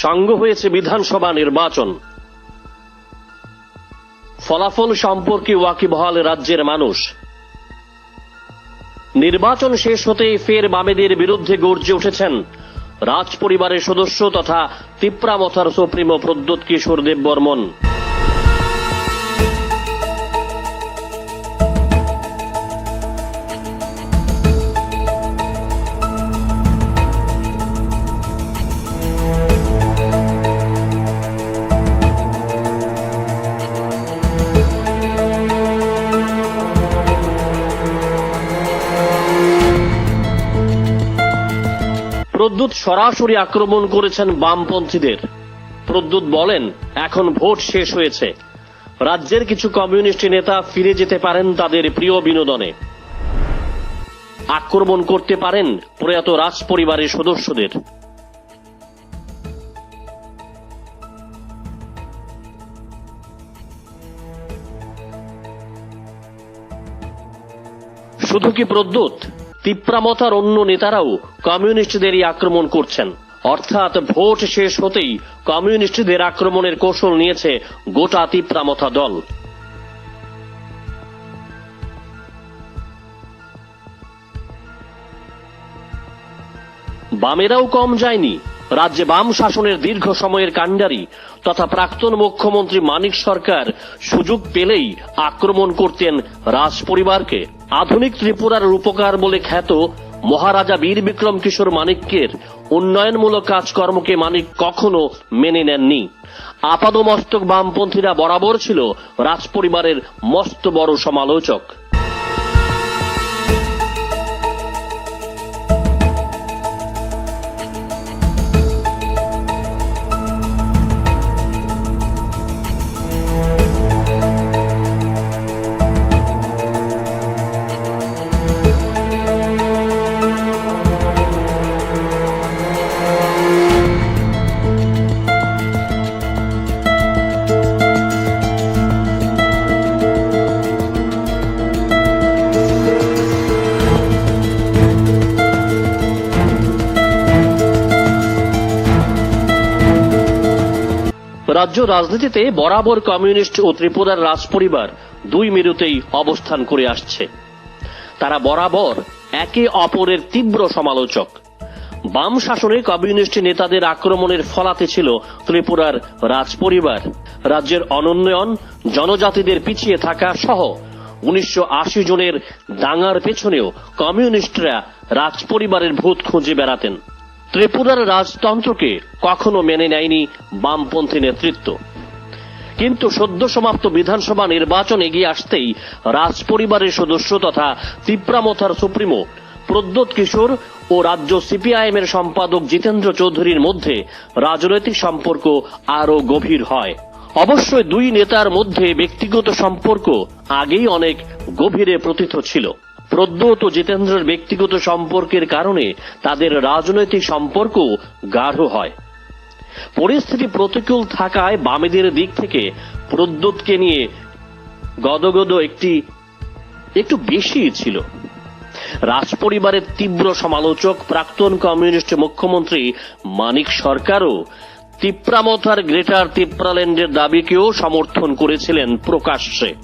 সাঙ্গ হয়েছে বিধানসভা নির্বাচন। ফলাফল সম্পর্কে ওয়াকিবহাল রাজ্যের মানুষ। নির্বাচন শেষ হতেই ফের বামেদের বিরুদ্ধে গর্জে উঠেছেন রাজ পরিবারের সদস্য তথা তিপ্রামথার সুপ্রিমো প্রদ্যোৎ কিশোর দেব বর্মন প্রদ্যুৎ সরাসরি আক্রমণ করেছেন বামপন্থীদের। প্রদ্যুৎ বলেন, এখন ভোট শেষ হয়েছে। রাজ্যের কিছু কমিউনিস্ট নেতা ফিরে যেতে পারেন তাদের প্রিয় বিনোদনে। আক্রমণ করতে পারেন প্রয়াত রাজ পরিবারের সদস্যদের। শুধু কি প্রদ্যুৎ? তিপ্রামতার অন্য নেতারাও কমিউনিস্টদেরই আক্রমণ করছেন। অর্থাৎ ভোট শেষ হতেই কমিউনিস্টদের আক্রমণের কৌশল নিয়েছে গোটা তিপ্রামথা দল। বামেরাও কম যায়নি। রাজ্যে বাম শাসনের দীর্ঘ সময়ের কাণ্ডারি তথা প্রাক্তন মুখ্যমন্ত্রী মানিক সরকার সুযোগ পেলেই আক্রমণ করতেন রাজ পরিবারকে আধুনিক ত্রিপুরার রূপকার বলে খ্যাত মহারাজা বীর বিক্রম কিশোর মানিক্যের উন্নয়নমূলক কাজকর্মকে মানিক কখনো মেনে নেননি। আপাদমস্তক বামপন্থীরা বরাবর ছিল রাজপরিবারের মস্ত বড় সমালোচক। রাজ্য রাজনীতিতে বরাবর কমিউনিস্ট ও ত্রিপুরার রাজপরিবার দুই মেরুতেই অবস্থান করে আসছে। তারা বরাবর একে অপরের তীব্র সমালোচক। বাম শাসনে কমিউনিস্ট নেতাদের আক্রমণের ফলাতে ছিল ত্রিপুরার রাজপরিবার। রাজ্যের অনুন্নয়ন, জনজাতিদের পিছিয়ে থাকা সহ উনিশশো আশি জনের দাঙ্গার পেছনেও কমিউনিস্টরা রাজপরিবারের ভূত খুঁজে বেড়াতেন। ত্রিপুরার রাজতন্ত্রকে কখনো মেনে নেয়নি বামপন্থী নেতৃত্ব। কিন্তু সদ্য সমাপ্ত বিধানসভা নির্বাচন এগিয়ে আসতেই রাজ পরিবারের সদস্য তথা তিপ্রামথার সুপ্রিমো প্রদ্যোৎ কিশোর ও রাজ্য সিপিআইএম এর সম্পাদক জিতেন্দ্র চৌধুরীর মধ্যে রাজনৈতিক সম্পর্ক আরও গভীর হয়। অবশ্যই দুই নেতার মধ্যে ব্যক্তিগত সম্পর্ক আগেই অনেক গভীরে প্রতীত ছিল। প্রদ্যোৎ ও জিতেন্দ্রের ব্যক্তিগত সম্পর্কের কারণে তাদের রাজনৈতিক সম্পর্ক গাঢ় হয়। পরিস্থিতি প্রতিকূল থাকায় বামেদের দিক থেকে প্রদ্যোৎকে নিয়ে গদগদ একটি, একটু বেশি ছিল। রাজপরিবারের তীব্র সমালোচক প্রাক্তন কমিউনিস্ট মুখ্যমন্ত্রী মানিক সরকারও তিপ্রামথার গ্রেটার তিপ্রাল্যান্ডের দাবিকেও সমর্থন করেছিলেন প্রকাশ্যে।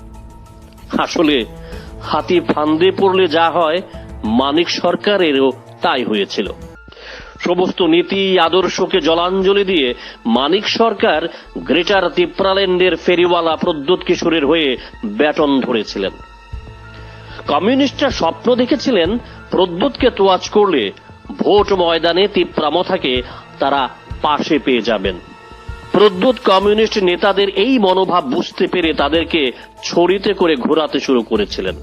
আসলে হাতি ফান্দে পড়লে যা হয়, মানিক সরকারেরও তাই হয়েছিল। সমস্ত নীতি, আদর্শকে জলাঞ্জলি দিয়ে মানিক সরকার গ্রেটার তিপ্রাল্যান্ডের ফেরিওয়ালা প্রদ্যোৎ কিশোরের হয়ে ব্যাটন ধরেছিলেন। কমিউনিস্টরা স্বপ্ন দেখেছিলেন প্রদ্যোৎকে তোয়াজ করলে ভোট ময়দানে তিপ্রামথাকে তারা পাশে পেয়ে যাবেন। প্রদ্যোৎ কমিউনিস্ট নেতাদের এই মনোভাব বুঝতে পেরে তাদেরকে ছড়িতে করে ঘোরাতে শুরু করেছিলেন।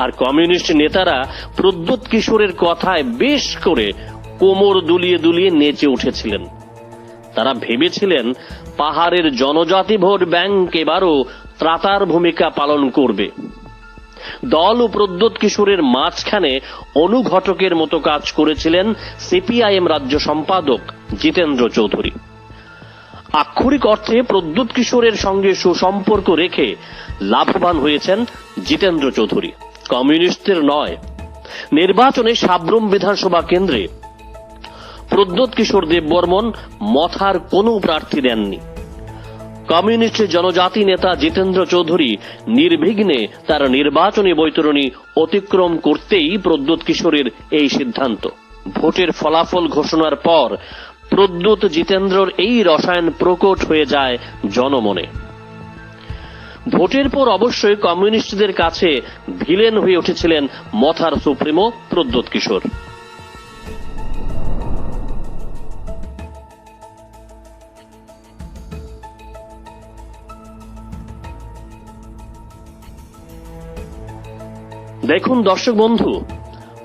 আর কমিউনিস্ট নেতারা প্রদ্যোৎ কিশোরের কথায় বেশ করে কোমর দুলিয়ে দুলিয়ে নেচে উঠেছিলেন। তারা ভেবেছিলেন পাহাড়ের জনজাতি ভোট ব্যাংক এবারও ত্রাতার ভূমিকা পালন করবে। দল ও প্রদ্যোৎ কিশোরের মাঝখানে অনুঘটকের মতো কাজ করেছিলেন সিপিআইএম রাজ্য সম্পাদক জিতেন্দ্র চৌধুরী। আক্ষরিক অর্থে প্রদ্যুৎ কিশোরের সঙ্গে সুসম্পর্ক রেখে লাভবান হয়েছেন জিতেন্দ্র চৌধুরী। কমিউনিস্টদের নয়, নির্বাচনে সাব্রুম বিধানসভা কেন্দ্রে প্রদ্যোৎ কিশোর দেববর্মন মথার কোনো প্রার্থী দেননি। কমিউনিস্ট জনজাতি নেতা জিতেন্দ্র চৌধুরী নির্বিঘ্নে তার নির্বাচনী বৈতরণী অতিক্রম করতেই প্রদ্যোৎ কিশোরের এই সিদ্ধান্ত। ভোটের ফলাফল ঘোষণার পর প্রদ্যোৎ জিতেন্দ্রর এই রসায়ন প্রকট হয়ে যায় জনমনে। ভোটের পর অবশ্যই কমিউনিস্টদের কাছে ভিলেন হয়ে উঠেছিলেন মথার সুপ্রিমো প্রদ্যোৎ কিশোর। দেখুন দর্শক বন্ধু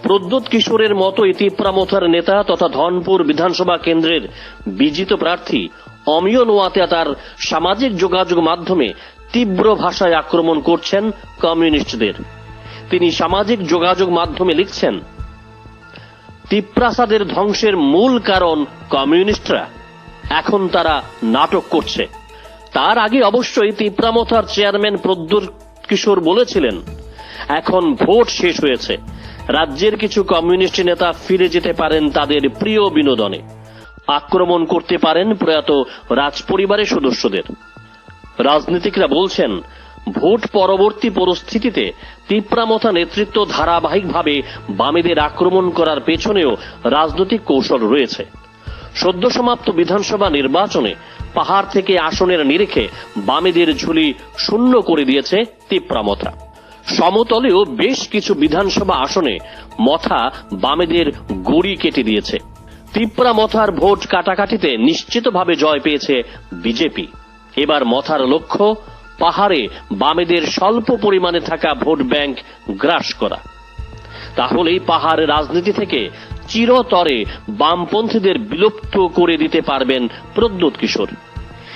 প্রদ্যোৎ কিশোরের মতো ইতিপ্রামথার নেতা তথা ধনপুর বিধানসভা কেন্দ্রের বিজিত প্রার্থী অমিয় নোয়াতে তার সামাজিক যোগাযোগ মাধ্যমে তীব্র ভাষায় আক্রমণ করছেন কমিউনিস্টদের। তিনি সামাজিক যোগাযোগ মাধ্যমে লিখছেন, তিপ্রাসাদের ধ্বংসের মূল কারণ কমিউনিস্টরা। এখন তারা নাটক করছে। তার আগে অবশ্যই তিপ্রামথার চেয়ারম্যান প্রদ্যুৎ কিশোর বলেছিলেন, এখন ভোট শেষ হয়েছে। রাজ্যের কিছু কমিউনিস্ট নেতা ফিরে যেতে পারেন তাদের প্রিয় বিনোদনে। আক্রমণ করতে পারেন প্রয়াত রাজপরিবারের সদস্যদের। রাজনীতিকরা বলছেন, ভোট পরবর্তী পরিস্থিতিতে তিপ্রামথা নেতৃত্ব ধারাবাহিকভাবে বামেদের আক্রমণ করার পেছনেও রাজনৈতিক কৌশল রয়েছে। সদ্য সমাপ্ত বিধানসভা নির্বাচনে পাহাড় থেকে আসনের নিরিখে বামেদের ঝুলি শূন্য করে দিয়েছে তিপ্রামথা। সমতলেও বেশ কিছু বিধানসভা আসনে মথা বামেদের গড়ি কেটে দিয়েছে। তিপ্রা মথার ভোট কাটাকাটিতে নিশ্চিতভাবে জয় পেয়েছে বিজেপি। এবার মথার লক্ষ্য, পাহাড়ে বামেদের স্বল্প পরিমাণে থাকা ভোট ব্যাংক গ্রাস করা। তাহলেই পাহাড় রাজনীতি থেকে চিরতরে বামপন্থীদের বিলুপ্ত করে দিতে পারবেন প্রদ্যোৎ কিশোর।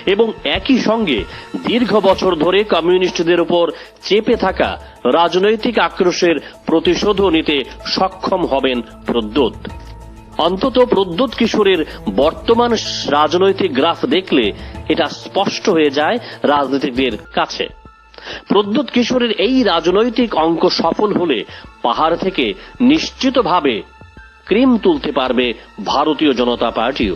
এবং একই সঙ্গে দীর্ঘ বছর ধরে কমিউনিস্টদের উপর চেপে থাকা রাজনৈতিক আক্রোশের প্রতিশোধও নিতে সক্ষম হবেন প্রদ্যোৎ। অন্তত প্রদ্যুৎ কিশোরের বর্তমান রাজনৈতিক গ্রাফ দেখলে এটা স্পষ্ট হয়ে যায় রাজনীতিকদের কাছে। প্রদ্যুৎ কিশোরের এই রাজনৈতিক অঙ্ক সফল হলে পাহাড় থেকে নিশ্চিতভাবে ক্রিম তুলতে পারবে ভারতীয় জনতা পার্টিও।